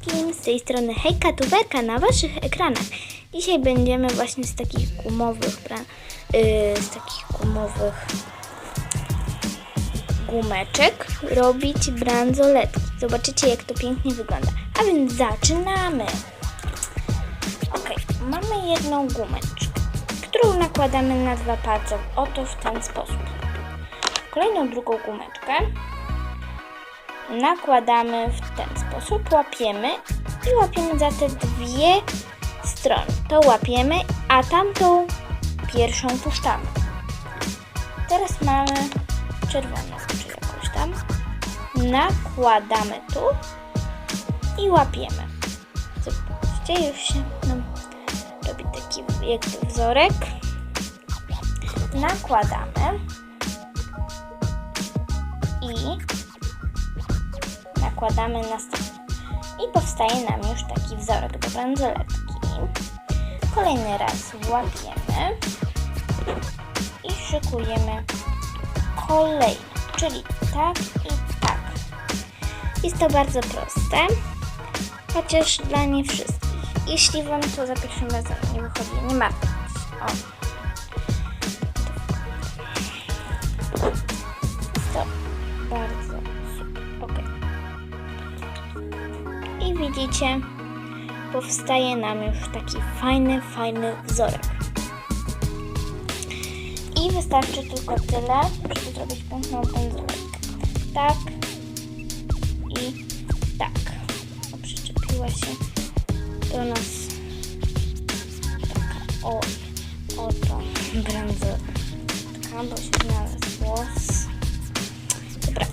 wszystkim, z tej strony Hejka Tuberka na waszych ekranach. Dzisiaj będziemy właśnie z takich gumowych, yy, z takich gumowych gumeczek robić bransoletki. Zobaczycie jak to pięknie wygląda. A więc zaczynamy. Ok, mamy jedną gumeczkę, którą nakładamy na dwa palce. Oto w ten sposób. Kolejną drugą gumeczkę nakładamy w ten sposób, łapiemy i łapiemy za te dwie strony. To łapiemy, a tamtą pierwszą puszczamy. Teraz mamy czerwoną, czy jakąś tam. Nakładamy tu i łapiemy. Zobaczcie, już się nam robi taki jakby wzorek. Nakładamy i nakładamy następnie. I powstaje nam już taki wzorek do bransoletki. Kolejny raz łapiemy i szykujemy kolejny, czyli tak i tak. Jest to bardzo proste, chociaż dla nie wszystkich. Jeśli Wam to za pierwszym razem nie wychodzi, nie martwcie się. Widzicie, powstaje nam już taki fajny, fajny wzorek. I wystarczy tylko tyle, żeby zrobić piękną bransoletkę. Tak i tak. O, przyczepiła się do nas taka o, oto bransoletka, bo się znalazł włos. Dobra,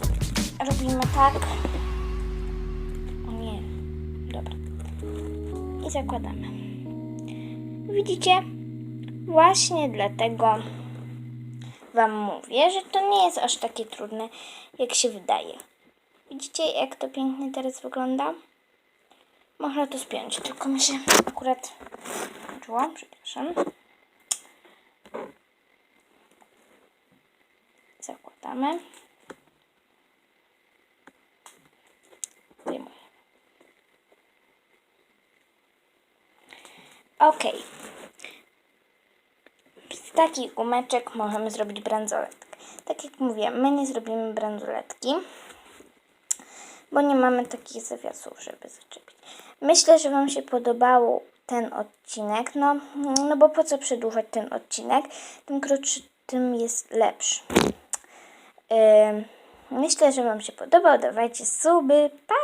robimy tak. I zakładamy. Widzicie? Właśnie dlatego Wam mówię, że to nie jest aż takie trudne, jak się wydaje. Widzicie, jak to pięknie teraz wygląda? Można to spiąć, tylko mi się akurat skończyło, przepraszam. Zakładamy. Ok. Z takich gumeczek możemy zrobić bransoletkę. Tak jak mówiłem, my nie zrobimy bransoletki, bo nie mamy takich zawiasów, żeby zaczepić. Myślę, że Wam się podobał ten odcinek, no, no bo po co przedłużać ten odcinek? Tym krótszy, tym jest lepszy. Ym, myślę, że Wam się podobał. Dawajcie suby. Pa!